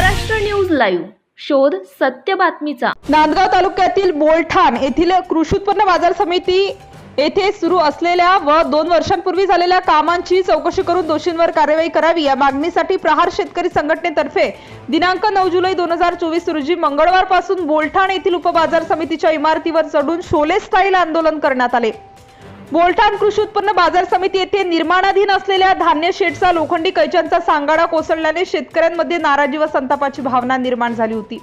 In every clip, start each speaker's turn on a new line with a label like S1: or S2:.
S1: Maharashtra news live. शोध सत्य बातमीचा.
S2: नांदगाव तालुक्यातील बोलठाण येथील कृषी उत्पन्न बाजार समिती येथे सुरू असलेल्या व दोन वर्षांपूर्वी झालेल्या कामांची चौकशी करून दोषींवर कार्यवाही करावी या मागणीसाठी प्रहार शेतकरी संघटनेतर्फे दिनांक नऊ जुलै दोन हजार चोवीस रोजी मंगळवारपासून बोलठाण येथील उपबाजार समितीच्या इमारतीवर चढून शोले स्टाईल आंदोलन करण्यात आले. बोलठाण कृषी उत्पन्न बाजार समिती येथे निर्माणाधीन असलेल्या धान्य शेडचा लोखंडी कैच्यांचा सांगाडा कोसळल्याने शेतकऱ्यांमध्ये नाराजी व संतापाची भावना निर्माण झाली होती.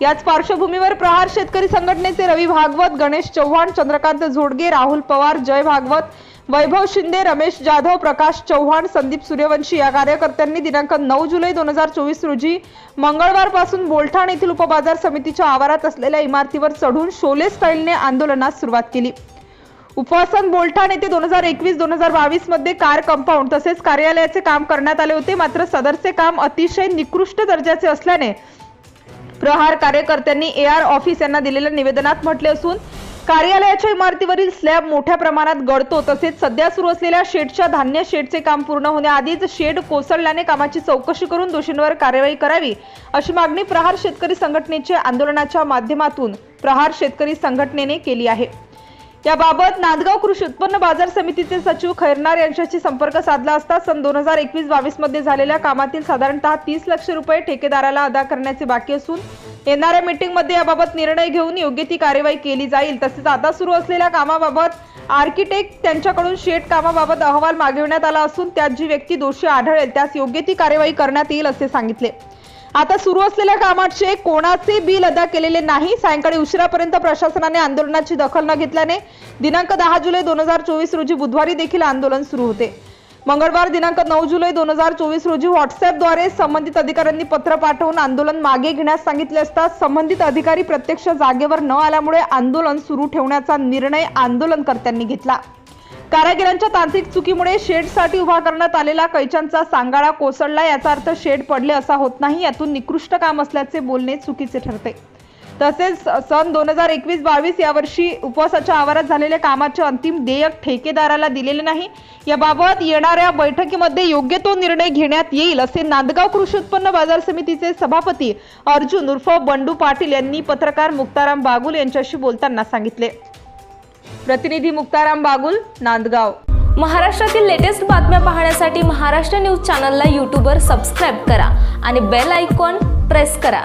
S2: याच पार्श्वभूमीवर प्रहार शेतकरी संघटनेचे रवी भागवत गणेश चव्हाण चंद्रकांत झोडगे राहुल पवार जय भागवत वैभव शिंदे रमेश जाधव प्रकाश चव्हाण संदीप सूर्यवंशी या कार्यकर्त्यांनी दिनांक नऊ जुलै दोन हजार चोवीस रोजी मंगळवारपासून बोलठाण येथील उपबाजार समितीच्या आवारात असलेल्या इमारतीवर चढून शोले स्टाईलने आंदोलनास सुरुवात केली. उपवासन बोलठाण येथे दोन हजार एकवीस दोन हजार बावीसमध्ये कार कंपाऊंड तसेच कार्यालयाचे काम करण्यात आले होते. मात्र सदरचे काम अतिशय निकृष्ट दर्जाचे असल्याने प्रहार कार्यकर्त्यांनी ए आर ऑफिस यांना दिलेल्या निवेदनात म्हटले असून कार्यालयाच्या इमारतीवरील स्लॅब मोठ्या प्रमाणात गळतो. तसेच सध्या सुरू असलेल्या शेडच्या धान्य शेडचे काम पूर्ण होण्याआधीच शेड कोसळल्याने कामाची चौकशी करून दोषींवर कार्यवाही करावी अशी मागणी प्रहार शेतकरी संघटनेचे आंदोलनाच्या माध्यमातून प्रहार शेतकरी संघटनेने केली आहे. याबाबत नांदगाव कृषी उत्पन्न बाजार समितीचे सचिव खैरनार यांच्याशी संपर्क साधला असता सन दोन हजार एकवीस बावीसमध्ये झालेल्या कामातील साधारणतः तीस लक्ष रुपये ठेकेदाराला अदा करण्याचे बाकी असून येणाऱ्या मीटिंगमध्ये याबाबत निर्णय घेऊन योग्य ती कार्यवाही केली जाईल. तसेच आता सुरू असलेल्या कामाबाबत आर्किटेक्ट त्यांच्याकडून शेट कामाबाबत अहवाल मागविण्यात आला असून त्यात जी व्यक्ती दोषी आढळेल त्यास योग्य ती कार्यवाही करण्यात येईल असे सांगितले. आता सुरू असलेल्या कामाचे कोणाचे बिल अदा केलेले नाही सायंकाळी उशिरापर्यंत प्रशासनाने आंदोलनाची दखल न घेतल्याने दिनांक दहा जुलै दोन हजार चोवीस रोजी बुधवारी देखील आंदोलन सुरू होते. मंगळवार दिनांक नऊ जुलै दोन हजार चोवीस रोजी व्हॉट्सअपद्वारे संबंधित अधिकाऱ्यांनी पत्र पाठवून आंदोलन मागे घेण्यास सांगितले असता संबंधित अधिकारी प्रत्यक्ष जागेवर न आल्यामुळे आंदोलन सुरू ठेवण्याचा निर्णय आंदोलनकर्त्यांनी घेतला. कारागिरांच्या तांत्रिक चुकीमुळे शेडसाठी उभा करण्यात आलेला कैच्यांचा सांगाडा कोसळला याचा अर्थ शेड पडले असा होत नाही यातून निकृष्ट काम असल्याचे बोलणे चुकीचे ठरते. तसेच सन दोन हजार एकवीस बावीस यावर्षी उपवासाच्या आवारात झालेल्या कामाचे अंतिम देयक ठेकेदाराला दिलेले नाही. याबाबत येणाऱ्या बैठकीमध्ये योग्य तो निर्णय घेण्यात येईल असे नांदगाव कृषी उत्पन्न बाजार समितीचे सभापती अर्जुन उर्फ बंडू पाटील यांनी पत्रकार मुक्ताराम बागुल यांच्याशी बोलताना सांगितले. प्रतिनिधी मुक्ताराम बागुल नांदगाव.
S3: महाराष्ट्रातील लेटेस्ट बातम्या पाहण्यासाठी महाराष्ट्र न्यूज चॅनलला यूट्यूबवर सबस्क्राईब करा आणि बेल आयकॉन प्रेस करा.